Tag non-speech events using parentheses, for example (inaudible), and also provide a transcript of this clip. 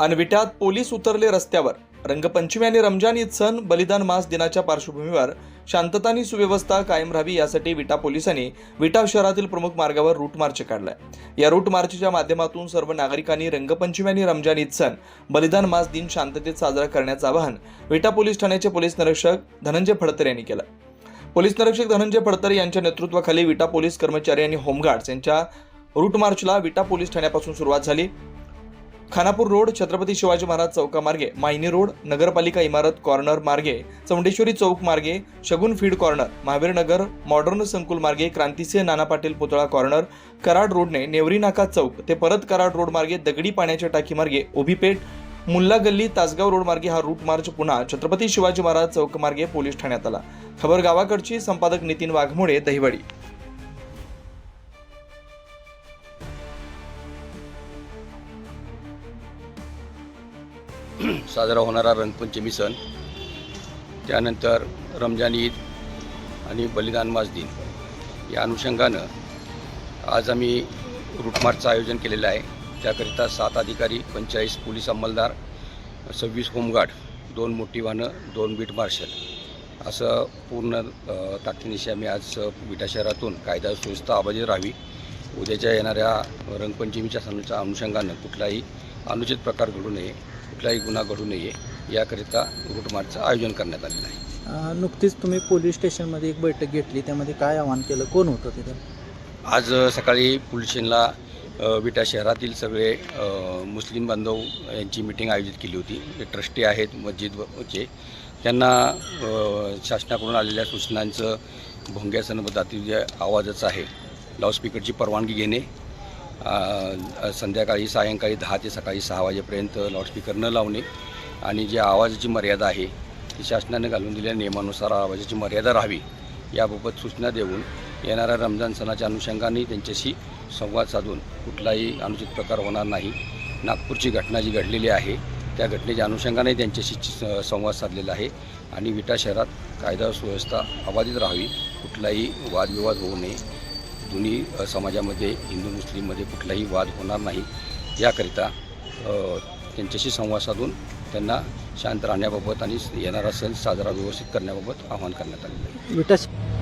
अनविट्यात police उतरले रस्त्यावर. रंगपंचमी आणि रमजान ईद सण बलिदान मास दिनाच्या पार्श्वभूमीवर शांतता आणि सुव्यवस्था कायम राहावी यासाठी विटा पोलिसांनी विटा शहरातील प्रमुख मार्गावर रूट मार्च काढलाय. या रूट मार्चच्या माध्यमातून सर्व नागरिकांनी रंगपंचमी आणि रमजान ईद सण बलिदान मास दिन शांततेत साजरा करण्याचं आवाहन विटा पोलीस ठाण्याचे पोलीस निरीक्षक धनंजय फडतर यांनी केलं. पोलीस निरीक्षक धनंजय फडतर यांच्या नेतृत्वाखाली विटा पोलीस कर्मचारी आणि होमगार्ड्स यांच्या रूट मार्चला विटा पोलीस ठाण्यापासून सुरुवात झाली. खानापूर रोड छत्रपती शिवाजी महाराज चौकामार्गे मायनी रोड नगरपालिका इमारत कॉर्नर मार्गे चौंडेश्वरी चौक मार्गे Shagun feed corner Mahavir Nagar modern संकुल मार्गे क्रांतिसिंह नाना पाटील पुतळा कॉर्नर कराड रोडने नेवरी नाका चौक ते परत कराड रोड मार्गे दगडी पाण्याच्या टाकी मार्गे उभीपेठ मुल्ला गल्ली तासगाव रोड मार्गे हा रूट मार्च पुन्हा छत्रपती शिवाजी महाराज चौक मार्गे पोलीस ठाण्यात आला. खबर गावाकडची संपादक नितीन वाघमोडे दहिवडी. (clears throat) साजरा होणारा रंगपंचमी सण. त्यानंतर रमजान ईद आणि बलिदान मास दिन. या अनुषंगानं आज आम्ही रूटमार्चचं आयोजन केलेलं आहे. त्याकरिता सात अधिकारी पंचेचाळीस पोलीस अंमलदार सव्वीस होमगार्ड दोन मोठी वाहनं दोन बीट मार्शल असं पूर्ण ताकदीनिशी आम्ही आज विटा शहरातून कायदा सुव्यवस्था अबाधित राहावी. उद्याच्या येणाऱ्या रंगपंचमीच्या सणाच्या अनुषंगानं कुठलाही अनुचित प्रकार घडू नये. कुठलाही गुन्हा घडू नये याकरिता रूटमार्चचं आयोजन करण्यात आलेलं आहे. नुकतीच तुम्ही पोलीस स्टेशनमध्ये एक बैठक घेतली. त्यामध्ये काय आवाहन केलं? कोण होतं तिथं? आज सकाळी पोलीस स्टेशनला विटा शहरातील सगळे मुस्लिम बांधव यांची मिटिंग आयोजित केली होती. जे ट्रस्टी आहेत मस्जिदचे त्यांना शासनाकडून आलेल्या सूचनांचं भोंग्या सनबद्धातील जे आवाजाचं आहे. लाऊडस्पीकरची परवानगी घेणे संध्याकाळी सायंकाळी दहा ते सकाळी सहा वाजेपर्यंत लाऊडस्पीकर न लावणे आणि जी आवाजाची मर्यादा आहे ती शासनाने घालून दिलेल्या नियमानुसार आवाजाची मर्यादा राहावी याबाबत सूचना देऊन येणाऱ्या रमजान सणाच्या अनुषंगाने त्यांच्याशी संवाद साधून कुठलाही अनुचित प्रकार होणार नाही. नागपूरची घटना जी घडलेली आहे त्या घटनेच्या अनुषंगाने त्यांच्याशी संवाद साधलेला आहे आणि विटा शहरात कायदा सुव्यवस्था अबाधित राहावी कुठलाही वादविवाद होऊ नये. दोन्ही समाजामध्ये हिंदू मुस्लिममध्ये कुठलाही वाद होणार नाही. याकरिता त्यांच्याशी संवाद साधून त्यांना शांत राहण्याबाबत आणि येणारा सण साजरा व्यवस्थित करण्याबाबत आवाहन करण्यात आलेलं आहे.